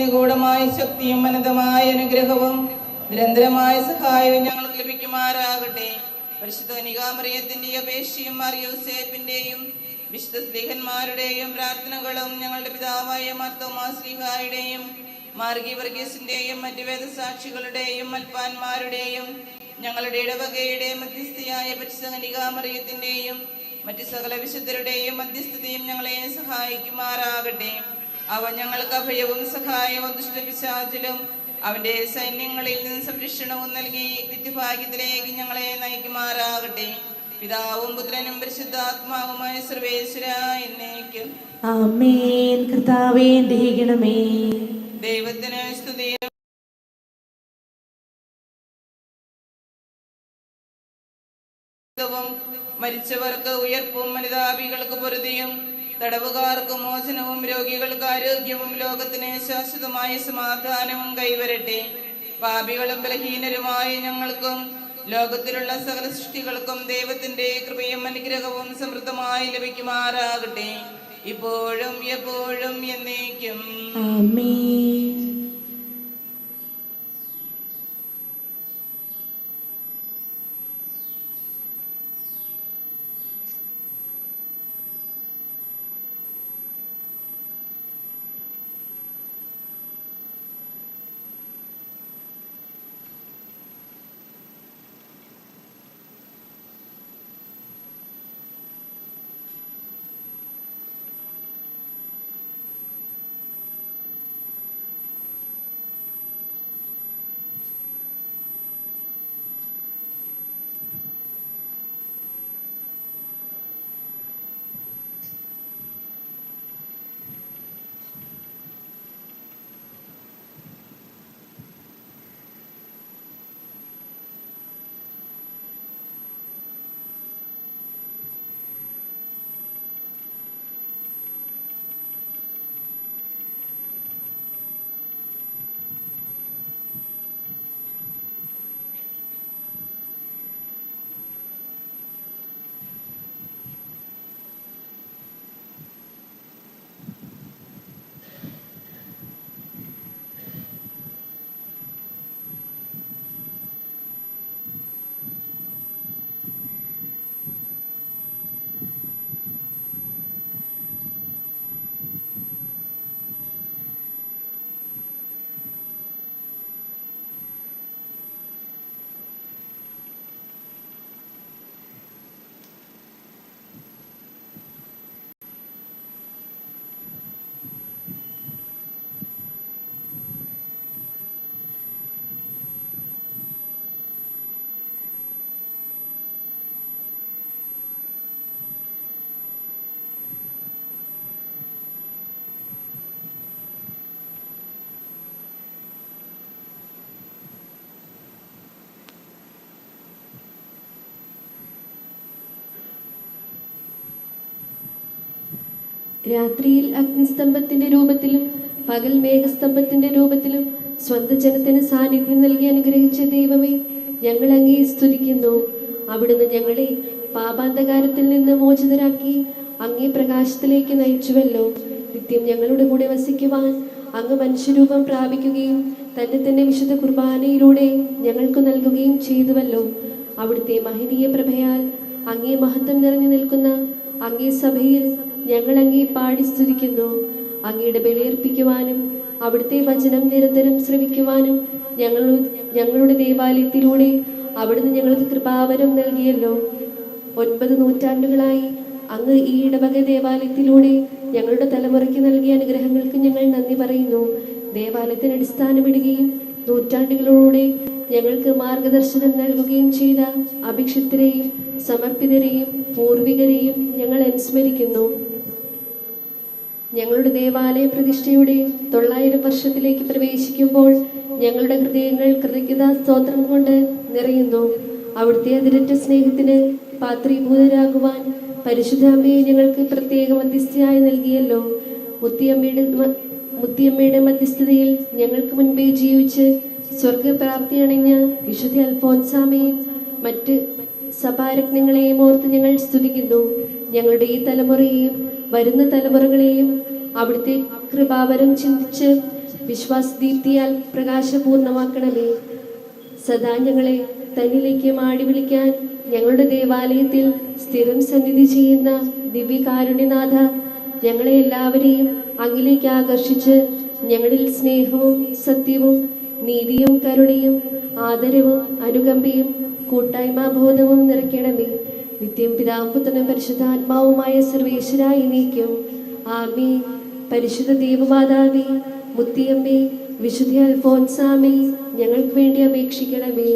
നിഗൂഢമായ ശക്തിയും അനന്തമായ അനുഗ്രഹവും നിരന്തരമായ സഹായവും ഞങ്ങൾക്ക് ലഭിക്കുമാറാകട്ടെ. പരിശുദ്ധ നികാമറിയത്തിന്റെ അപേക്ഷയും മറിയൂസേപ്പിന്റെയും വിശുദ്ധ സ്ലീഹന്മാരുടെയും പ്രാർത്ഥനകളും ഞങ്ങളുടെ പിതാവായ മർത്തോമാ ശ്രീഹായുടെയും മാർഗി വർഗീസിന്റെയും മറ്റു വേദസാക്ഷികളുടെയും മൽപ്പാന്മാരുടെയും ഞങ്ങളുടെ ഇടവകയുടെ മധ്യസ്ഥയായ പരിശുദ്ധ നികാമറിയത്തിന്റെയും മറ്റു സകല വിശുദ്ധരുടെയും മധ്യസ്ഥതയും ഞങ്ങളെ സഹായിക്കുമാറാകട്ടെ. അവ ഞങ്ങൾക്ക് അഭയവും സഹായവും ദുഷ്ടപിശാചിലും അവന്റെ സൈന്യങ്ങളിൽ നിന്ന് സംരക്ഷണവും നൽകി നിത്യഭാഗ്യത്തിലേക്ക് ഞങ്ങളെ നയിക്കുമാറാകട്ടെ. പിതാവും പുത്രനും പരിശുദ്ധാത്മാവുമായ സർവേശ്വര എന്നേക്കും. ആമേൻ. കർത്താവേ ദൈവത്തിന് സ്തുതിയും മരിച്ചവർക്ക് ഉയർപ്പും മനിതാപികൾക്ക് പൊരുതിയും തടവുകാർക്ക് മോചനവും രോഗികൾക്ക് ആരോഗ്യവും ലോകത്തിന് ശാശ്വതമായ സമാധാനവും കൈവരട്ടെ. പാപികളും ബലഹീനരുമായ ഞങ്ങൾക്കും ലോകത്തിലുള്ള സകല സൃഷ്ടികൾക്കും ദൈവത്തിന്റെ കൃപയും അനുഗ്രഹവും സമൃദ്ധമായി ലഭിക്കുമാറാകട്ടെ. ഇപ്പോഴും എപ്പോഴും എന്നേക്കും. രാത്രിയിൽ അഗ്നിസ്തംഭത്തിന്റെ രൂപത്തിലും പകൽ മേഘസ്തംഭത്തിന്റെ രൂപത്തിലും സ്വന്തം ജനത്തിന് സാന്നിധ്യം നൽകി അനുഗ്രഹിച്ച ദൈവമേ ഞങ്ങൾ അങ്ങേ സ്തുതിക്കുന്നു. അവിടുന്ന് ഞങ്ങളെ പാപാന്തകാരത്തിൽ നിന്ന് മോചിതരാക്കി അങ്ങേ പ്രകാശത്തിലേക്ക് നയിച്ചുവല്ലോ. നിത്യം ഞങ്ങളുടെ കൂടെ വസിക്കുവാൻ അങ്ങ് മനുഷ്യരൂപം പ്രാപിക്കുകയും തന്നെ തന്നെ വിശുദ്ധ കുർബാനയിലൂടെ ഞങ്ങൾക്ക് നൽകുകയും ചെയ്തുവല്ലോ. അവിടുത്തെ മഹനീയ പ്രഭയാൽ അങ്ങേ മഹത്വം നിറഞ്ഞു നിൽക്കുന്ന അങ്ങേ സഭയിൽ ഞങ്ങൾ അങ്ങേ പാടി സ്തുതിക്കുന്നു അങ്ങയുടെ ബലിയർപ്പിക്കുവാനും അവിടുത്തെ വചനം നിരന്തരം ശ്രമിക്കുവാനും ഞങ്ങൾ ഞങ്ങളുടെ ദേവാലയത്തിലൂടെ അവിടുന്ന് ഞങ്ങൾക്ക് കൃപാവരം നൽകിയല്ലോ. ഒൻപത് നൂറ്റാണ്ടുകളായി അങ്ങ് ഈ ഇടവക ദേവാലയത്തിലൂടെ ഞങ്ങളുടെ തലമുറയ്ക്ക് നൽകിയ അനുഗ്രഹങ്ങൾക്ക് ഞങ്ങൾ നന്ദി പറയുന്നു. ദേവാലയത്തിന് അടിസ്ഥാനമിടുകയും നൂറ്റാണ്ടുകളിലൂടെ ഞങ്ങൾക്ക് മാർഗദർശനം നൽകുകയും ചെയ്ത അഭിക്ഷിതരെയും സമർപ്പിതരെയും പൂർവികരെയും ഞങ്ങൾ അനുസ്മരിക്കുന്നു. ഞങ്ങളുടെ ദേവാലയ പ്രതിഷ്ഠയുടെ തൊള്ളായിരം വർഷത്തിലേക്ക് പ്രവേശിക്കുമ്പോൾ ഞങ്ങളുടെ ഹൃദയങ്ങൾ കൃതജ്ഞതാ സ്തോത്രം കൊണ്ട് നിറയുന്നു. അവിടുത്തെ അതിരറ്റ സ്നേഹത്തിന് പാത്രീഭൂതരാകുവാൻ പരിശുദ്ധ അമ്മയെ ഞങ്ങൾക്ക് പ്രത്യേക മധ്യസ്ഥയായി നൽകിയല്ലോ. മുത്തിയമ്മയുടെ മുത്തിയമ്മയുടെ മധ്യസ്ഥതയിൽ ഞങ്ങൾക്ക് മുൻപേ ജീവിച്ച് സ്വർഗപ്രാപ്തി അണഞ്ഞ വിശുദ്ധ അൽഫോൻസാമയും മറ്റ് സഭാരത്നങ്ങളെയും ഓർത്ത് ഞങ്ങൾ സ്തുതിക്കുന്നു. ഞങ്ങളുടെ ഈ തലമുറയെയും വരുന്ന തലമുറകളെയും അവിടുത്തെ കൃപാവരം ചിന്തിച്ച് വിശ്വാസദീപ്തിയാൽ പ്രകാശപൂർണമാക്കണമേ. സദാ ഞങ്ങളെ തന്നിലേക്ക് മാടി വിളിക്കാൻ ഞങ്ങളുടെ ദേവാലയത്തിൽ സ്ഥിരം സന്നിധി ചെയ്യുന്ന ദിവ്യകാരുണ്യനാഥ ഞങ്ങളെ എല്ലാവരെയും അങ്ങിലേക്ക് ആകർഷിച്ച് ഞങ്ങളിൽ സ്നേഹവും സത്യവും നീതിയും കരുണയും ആദരവും അനുകമ്പയും കൂട്ടായ്മാബോധവും നിറയ്ക്കണമേ. നിത്യം പിതാവും പുത്രനും പരിശുദ്ധാത്മാവുമായ സർവേശ്വരായി നീക്കും. ആമീ പരിശുദ്ധ ദേവമാതാവേ മുത്തിയമ്മേ വിശുദ്ധി അൽഫോൻസാമേ ഞങ്ങൾക്ക് വേണ്ടി അപേക്ഷിക്കണമേ.